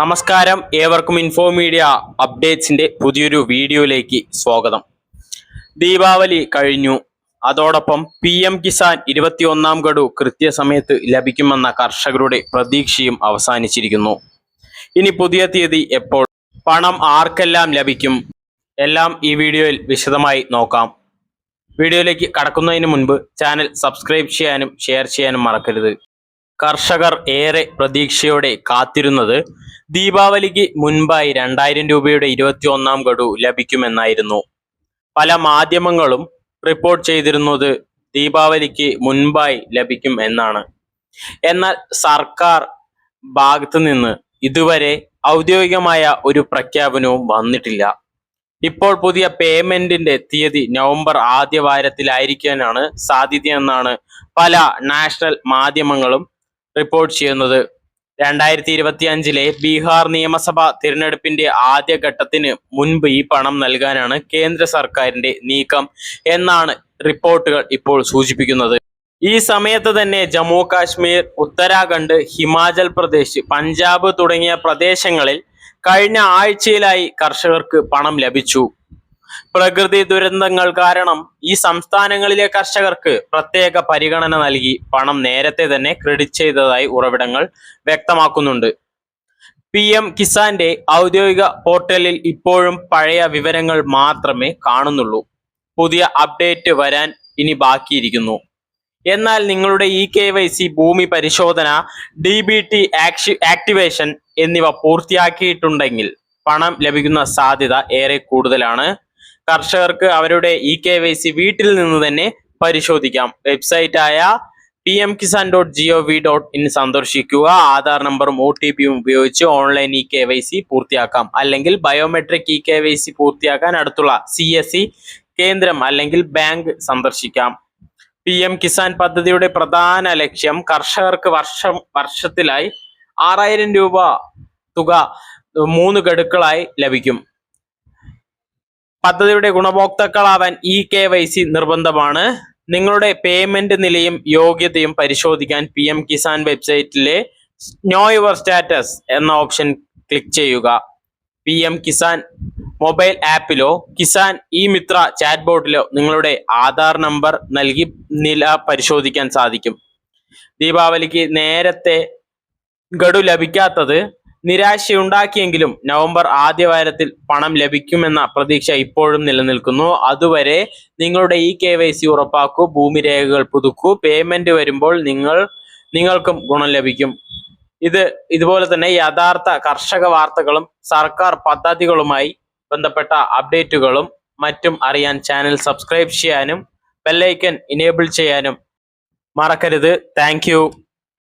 നമസ്കാരം. ഏവർക്കും info media അപ്ഡേറ്റ്സിന്റെ പുതിയൊരു വീഡിയോയിലേക്ക് സ്വാഗതം. ദീപാവലി കഴിഞ്ഞു. അതോടൊപ്പം പി എം കിസാൻ ഇരുപത്തിയൊന്നാം ഗഡു കൃത്യസമയത്ത് ലഭിക്കുമെന്ന കർഷകരുടെ പ്രതീക്ഷയും അവസാനിച്ചിരിക്കുന്നു. ഇനി പുതിയ തീയതി എപ്പോൾ? പണം ആർക്കെല്ലാം ലഭിക്കും? എല്ലാം ഈ വീഡിയോയിൽ വിശദമായി നോക്കാം. വീഡിയോയിലേക്ക് കടക്കുന്നതിന് മുൻപ് ചാനൽ സബ്സ്ക്രൈബ് ചെയ്യാനും ഷെയർ ചെയ്യാനും മറക്കരുത്. കർഷകർ ഏറെ പ്രതീക്ഷയോടെ കാത്തിരുന്നത് ദീപാവലിക്ക് മുൻപായി രണ്ടായിരം രൂപയുടെ ഇരുപത്തി ഒന്നാം ഗഡു ലഭിക്കുമെന്നായിരുന്നു. പല മാധ്യമങ്ങളും റിപ്പോർട്ട് ചെയ്തിരുന്നത് ദീപാവലിക്ക് മുൻപായി ലഭിക്കും എന്നാണ്. എന്നാൽ സർക്കാർ ഭാഗത്തു നിന്ന് ഇതുവരെ ഔദ്യോഗികമായ ഒരു പ്രഖ്യാപനവും വന്നിട്ടില്ല. ഇപ്പോൾ പുതിയ പേയ്മെന്റിന്റെ തീയതി നവംബർ ആദ്യ വാരത്തിലായിരിക്കാനാണ് സാധ്യതയെന്നാണ് പല നാഷണൽ മാധ്യമങ്ങളും റിപ്പോർട്ട് ചെയ്യുന്നത്. രണ്ടായിരത്തി ഇരുപത്തി അഞ്ചിലെ ബീഹാർ നിയമസഭാ തിരഞ്ഞെടുപ്പിന്റെ ആദ്യഘട്ടത്തിന് മുൻപ് ഈ പണം നൽകാനാണ് കേന്ദ്ര സർക്കാരിന്റെ നീക്കം എന്നാണ് റിപ്പോർട്ടുകൾ ഇപ്പോൾ സൂചിപ്പിക്കുന്നത്. ഈ സമയത്ത് തന്നെ ജമ്മു കാശ്മീർ ഉത്തരാഖണ്ഡ് ഹിമാചൽ പ്രദേശ് പഞ്ചാബ് തുടങ്ങിയ പ്രദേശങ്ങളിൽ കഴിഞ്ഞ ആഴ്ചയിലായി കർഷകർക്ക് പണം ലഭിച്ചു. പ്രകൃതി ദുരന്തങ്ങൾ കാരണം ഈ സംസ്ഥാനങ്ങളിലെ കർഷകർക്ക് പ്രത്യേക പരിഗണന നൽകി പണം നേരത്തെ തന്നെ ക്രെഡിറ്റ് ചെയ്തതായി ഉറവിടങ്ങൾ വ്യക്തമാക്കുന്നുണ്ട്. പി എം കിസാന്റെ ഔദ്യോഗിക പോർട്ടലിൽ ഇപ്പോഴും പഴയ വിവരങ്ങൾ മാത്രമേ കാണുന്നുള്ളൂ. പുതിയ അപ്ഡേറ്റ് വരാൻ ഇനി ബാക്കിയിരിക്കുന്നു. എന്നാൽ നിങ്ങളുടെ ഇ കെ വൈ സി ഭൂമി പരിശോധന ഡി ബി ടി ആക്ടിവേഷൻ എന്നിവ പൂർത്തിയാക്കിയിട്ടുണ്ടെങ്കിൽ പണം ലഭിക്കുന്ന സാധ്യത ഏറെ കൂടുതലാണ്. കർഷകർക്ക് അവരുടെ ഇ കെ വൈ സി വീട്ടിൽ നിന്ന് തന്നെ പരിശോധിക്കാം. വെബ്സൈറ്റായ P M Kisan dot G O V dot in സന്ദർശിക്കുക. ആധാർ നമ്പറും ഒ ടി പിയും ഉപയോഗിച്ച് online e K Y C പൂർത്തിയാക്കാം. അല്ലെങ്കിൽ biometric e K Y C പൂർത്തിയാക്കാൻ അടുത്തുള്ള സി എസ് സി കേന്ദ്രം അല്ലെങ്കിൽ ബാങ്ക് സന്ദർശിക്കാം. പി എം കിസാൻ പദ്ധതിയുടെ പ്രധാന ലക്ഷ്യം കർഷകർക്ക് വർഷം വർഷത്തിലായി ആറായിരം രൂപ തുക മൂന്ന് ഗഡുക്കളായി ലഭിക്കും. പദ്ധതിയുടെ ഗുണഭോക്താക്കളാവാൻ ഇ കെ വൈ സി നിർബന്ധമാണ്. നിങ്ങളുടെ പേയ്മെന്റ് നിലയും യോഗ്യതയും പരിശോധിക്കാൻ പി എം കിസാൻ വെബ്സൈറ്റിലെ നോ യുവർ സ്റ്റാറ്റസ് എന്ന ഓപ്ഷൻ ക്ലിക്ക് ചെയ്യുക. പി എം കിസാൻ മൊബൈൽ ആപ്പിലോ കിസാൻ ഇ മിത്ര ചാറ്റ് ബോട്ടിലോ നിങ്ങളുടെ ആധാർ നമ്പർ നൽകി നില പരിശോധിക്കാൻ സാധിക്കും. ദീപാവലിക്ക് നേരത്തെ ഗഡു ലഭിക്കാത്തത് നിരാശയുണ്ടാക്കിയെങ്കിലും നവംബർ ആദ്യവാരത്തിൽ പണം ലഭിക്കുമെന്ന പ്രതീക്ഷ ഇപ്പോഴും നിലനിൽക്കുന്നു. അതുവരെ നിങ്ങളുടെ ഇ കെ വൈ സി ഉറപ്പാക്കൂ ഭൂമി രേഖകൾ പുതുക്കൂ പേയ്മെന്റ് വരുമ്പോൾ നിങ്ങൾ നിങ്ങൾക്കും ഗുണം ലഭിക്കും. ഇത് ഇതുപോലെ തന്നെ യഥാർത്ഥ കർഷക വാർത്തകളും സർക്കാർ പദ്ധതികളുമായി ബന്ധപ്പെട്ട അപ്ഡേറ്റുകളും മറ്റും അറിയാൻ ചാനൽ സബ്സ്ക്രൈബ് ചെയ്യാനും ബെല്ലൈക്കൻ ഇനേബിൾ ചെയ്യാനും മറക്കരുത്. താങ്ക്